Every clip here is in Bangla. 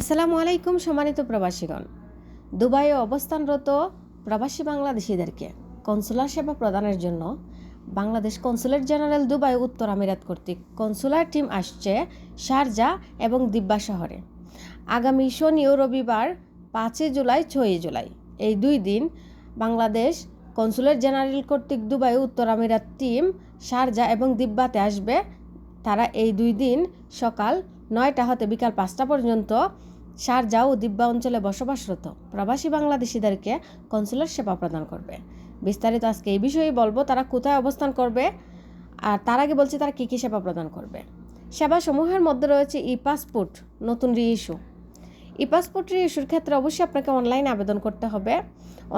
আসসালামু আলাইকুম সম্মানিত প্রবাসীগণ। দুবাইয়ে অবস্থানরত প্রবাসী বাংলাদেশিদেরকে কনসুলার সেবা প্রদানের জন্য বাংলাদেশ কনসুলেট জেনারেল দুবাই, উত্তর আমিরাত কর্তৃক কনসুলার টিম আসছে শারজা এবং দিব্যা শহরে। আগামী শনি ও রবিবার পাঁচই জুলাই, ছয়ই জুলাই এই দুই দিন বাংলাদেশ কনসুলেট জেনারেল কর্তৃক দুবাই, উত্তর আমিরাত টিম শারজা এবং দিব্যাতে আসবে। তারা এই দুই দিন সকাল নয়টা হতে বিকাল পাঁচটা পর্যন্ত শারজা ও দিব্যা অঞ্চলে বসবাসরত প্রবাসী বাংলাদেশিদেরকে কনসুলার সেবা প্রদান করবে। বিস্তারিত আজকে এই বিষয়ে বলব, তারা কোথায় অবস্থান করবে আর তার আগে বলছি তারা কী কী সেবা প্রদান করবে। সেবাসমূহের মধ্যে রয়েছে ই পাসপোর্ট নতুন রি ইস্যু ই পাসপোর্ট রি ইস্যুর ক্ষেত্রে অবশ্যই আপনাকে অনলাইনে আবেদন করতে হবে।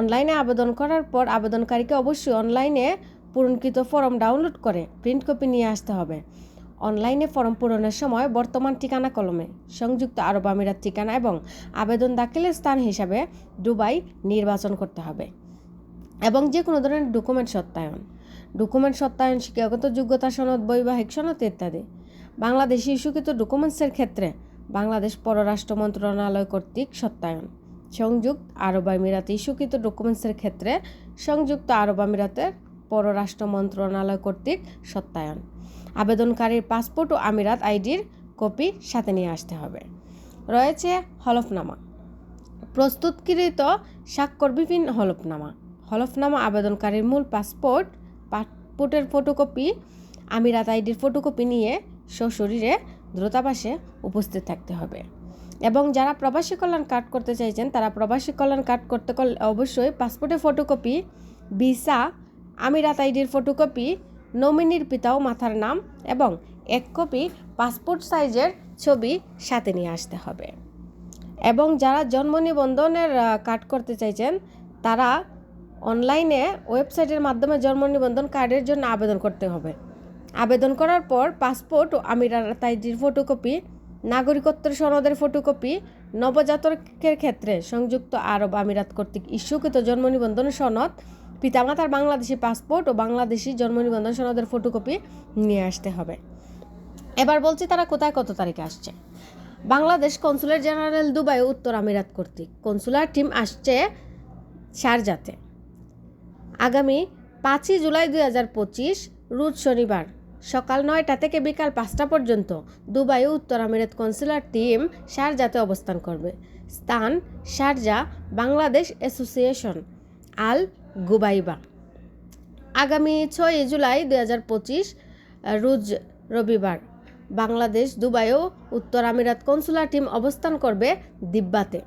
অনলাইনে আবেদন করার পর আবেদনকারীকে অবশ্যই অনলাইনে পূরণকৃত ফর্ম ডাউনলোড করে প্রিন্ট কপি নিয়ে আসতে হবে। অনলাইনে ফর্ম পূরণের সময় বর্তমান ঠিকানা কলমে, সংযুক্ত আরব আমিরাত ঠিকানা এবং আবেদন দাখিলের স্থান হিসাবে দুবাই নির্বাচন করতে হবে এবং যে কোনো ধরনের ডকুমেন্ট সত্যায়ন ডকুমেন্ট সত্যায়ন, শিক্ষাগত যোগ্যতা, সনদ, বৈবাহিক সনদ ইত্যাদি। বাংলাদেশি ইস্যুকৃত ডকুমেন্টসের ক্ষেত্রে বাংলাদেশ পররাষ্ট্র মন্ত্রণালয় কর্তৃক সত্যায়ন, সংযুক্ত আরব আমিরাতে ইস্যুকৃত ডকুমেন্টসের ক্ষেত্রে সংযুক্ত আরব আমিরাতের পররাষ্ট্র মন্ত্রণালয় কর্তৃক সত্যায়ন। আবেদনকারীর পাসপোর্ট ও আমিরাত আইডির কপি সাথে নিয়ে আসতে হবে। রয়েছে হলফনামা। প্রস্তুতকৃত স্বাক্ষরবিহীন হলফনামা। হলফনামা আবেদনকারীর মূল পাসপোর্ট, পাসপোর্টের ফটোকপি, আমিরাত আইডির ফটোকপি নিয়ে সশরীরে দ্রুতাবাসে উপস্থিত থাকতে হবে। এবং যারা প্রবাসী কল্যাণ কার্ড করতে চাইছেন, তারা প্রবাসী কল্যাণ কার্ড করতে অবশ্যই পাসপোর্টের ফটোকপি, ভিসা, আমিরাত আইডির ফটোকপি নমিনির পিতাও মাথার নাম এবং এক কপি পাসপোর্ট সাইজের ছবি সাথে নিয়ে আসতে হবে। এবং যারা জন্ম নিবন্ধনের কার্ড করতে চাইছেন, তারা অনলাইনে ওয়েবসাইটের মাধ্যমে জন্ম নিবন্ধন কার্ডের জন্য আবেদন করতে হবে। আবেদন করার পর পাসপোর্ট ও আমিরাত আইডির ফটোকপি নাগরিকত্বের সনদের ফটোকপি, নবজাতকের ক্ষেত্রে সংযুক্ত আরব আমিরাত কর্তৃক ইস্যুকৃত জন্ম নিবন্ধন সনদ পিতামাতার বাংলাদেশি পাসপোর্ট ও বাংলাদেশি জন্ম নিবন্ধন সনদের ফটোকপি নিয়ে আসতে হবে। এবার বলছি তারা কোথায় কত তারিখে আসছে। বাংলাদেশ কনসুলেট জেনারেল দুবাই উত্তর আমিরাত কর্তৃক। কনসুলার টিম আসছে শারজাতে আগামী পাঁচই জুলাই দুই হাজার পঁচিশ, রোজ শনিবার সকাল নয়টা থেকে বিকাল পাঁচটা পর্যন্ত দুবাই উত্তর আমিরাত কনসুলার টিম শারজাতে অবস্থান করবে। স্থান Sharjah Bangladesh association Al Ghubaiba. আগামী ছয় জুলাই দুই হাজার পঁচিশ রোজ রবিবার বাংলাদেশ, দুবাই ও উত্তর আমিরাত কনসুলার টিম অবস্থান করবে দিব্যাতে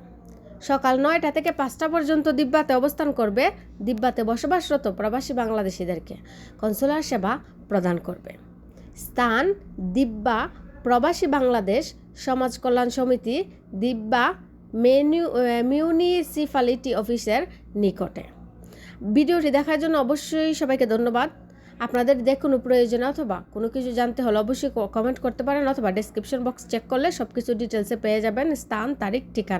সকাল নয়টা থেকে পাঁচটা পর্যন্ত দিব্যাতে অবস্থান করবে দিব্যাতে বসবাসরত প্রবাসী বাংলাদেশিদেরকে। কনসুলার সেবা প্রদান করবে। স্থান দিব্যা প্রবাসী বাংলাদেশ সমাজ কল্যাণ সমিতি দিব্যা মেনু মিউনিসিপ্যালিটি অফিসের নিকটে। ভিডিওটি দেখার জন্য অবশ্যই সবাইকে ধন্যবাদ। আপনাদের দেখুন প্রয়োজন অথবা কোনো কিছু জানতে হলে অবশ্যই কমেন্ট করতে পারেন অথবা ডিসক্রিপশন বক্স চেক করলে সব কিছু ডিটেলসে পেয়ে যাবেন। স্থান, তারিখ, ঠিকানা।